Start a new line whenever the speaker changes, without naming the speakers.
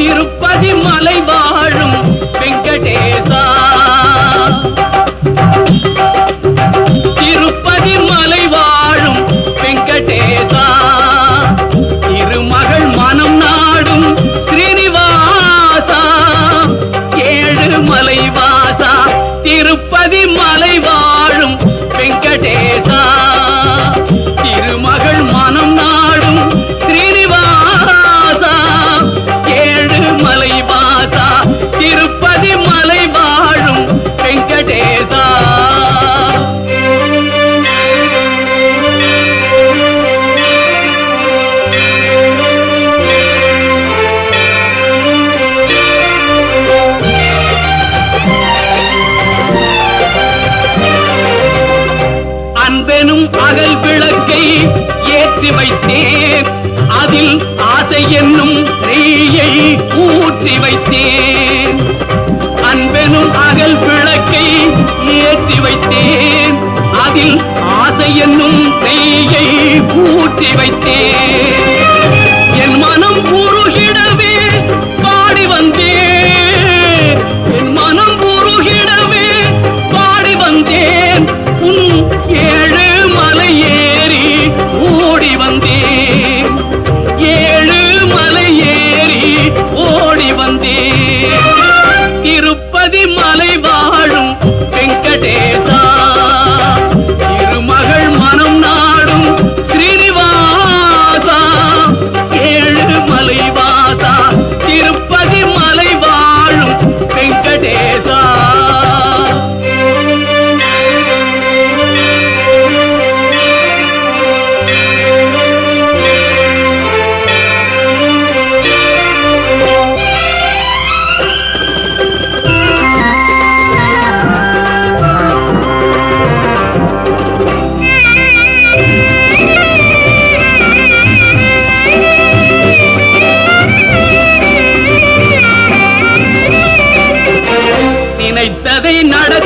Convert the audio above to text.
திருப்பதி மலை வாழும் வெங்கடேசா. திருப்பதி மலை வாழும் வெங்கடேசா. திருமகள் மனம் நாடும் ஸ்ரீனிவாசா. ஏழு மலைவாசா திருப்பதி எனும் அகல் விளக்கை ஏற்றி வைத்தேன் அதில் ஆசை என்னும் நெய்யை ஊற்றி வைத்தேன் அன்பெனும் அகல் விளக்கை ஏற்றி வைத்தேன் திருப்பதி வாழும் வெங்கடேசா. நினைத்ததை